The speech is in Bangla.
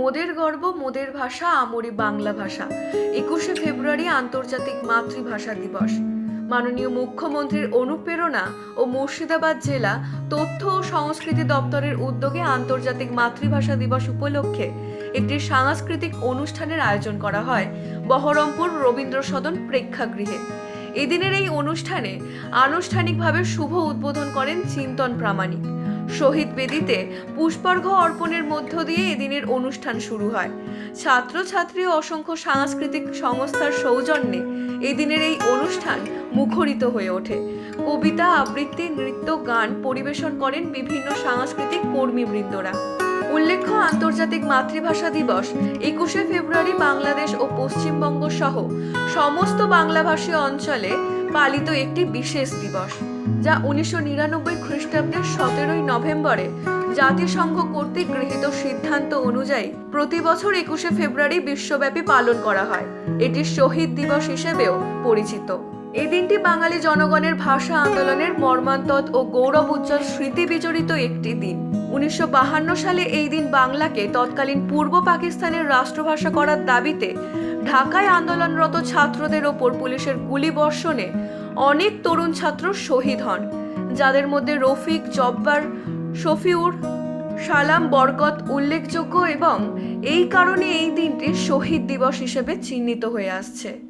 মোদের গর্ব, মোদের ভাষা, আমরি বাংলা ভাষা। একুশে ফেব্রুয়ারি আন্তর্জাতিক মাতৃভাষা দিবস। মাননীয় মুখ্যমন্ত্রীর অনুপ্রেরণা ও মুর্শিদাবাদ জেলা তথ্য ও সংস্কৃতি দপ্তরের উদ্যোগে আন্তর্জাতিক মাতৃভাষা দিবস উপলক্ষে একটি সাংস্কৃতিক অনুষ্ঠানের আয়োজন করা হয় বহরমপুর রবীন্দ্র সদন প্রেক্ষাগৃহে। এদিনের এই অনুষ্ঠানে আনুষ্ঠানিকভাবে শুভ উদ্বোধন করেন চিন্তন প্রামাণিক। শহীদ বেদিতে পুষ্পার্ঘ অর্পণের মধ্য দিয়ে এদিনের অনুষ্ঠান শুরু হয়। ছাত্রছাত্রী অসংখ্য সাংস্কৃতিক সংস্থার সৌজন্যে এদিনের এই অনুষ্ঠান মুখরিত হয়ে ওঠে। কবিতা, আবৃত্তি, নৃত্য, গান পরিবেশন করেন বিভিন্ন সাংস্কৃতিক কর্মীবৃন্দরা। উল্লেখ্য, আন্তর্জাতিক মাতৃভাষা দিবস, একুশে ফেব্রুয়ারি বাংলাদেশ ও পশ্চিমবঙ্গ সহ সমস্ত বাংলাভাষী অঞ্চলে পালিত একটি বিশেষ দিবস, যা উনিশশো নিরানব্বই খ্রিস্টাব্দের সতেরোই নভেম্বরে জাতিসংঘ কর্তৃক গৃহীত সিদ্ধান্ত অনুযায়ী প্রতি বছর একুশে ফেব্রুয়ারি বিশ্বব্যাপী পালন করা হয়। এটি শহীদ দিবস হিসেবেও পরিচিত। এই দিনটি বাঙালি জনগণের ভাষা আন্দোলনের মর্মান্তদ ও গৌরব উজ্জ্বল স্মৃতি বিজড়িত একটি দিন। উনিশশো সালে এই দিন বাংলাকে তৎকালীন পূর্ব পাকিস্তানের রাষ্ট্রভাষা করার দাবিতে ঢাকায় আন্দোলনরত ছাত্রদের ওপর পুলিশের গুলি বর্ষণে অনেক তরুণ ছাত্র শহীদ হন, যাদের মধ্যে রফিক, জব্বার, শফিউর, সালাম, বরকত উল্লেখযোগ্য এবং এই কারণে এই দিনটি শহীদ দিবস হিসেবে চিহ্নিত হয়ে আসছে।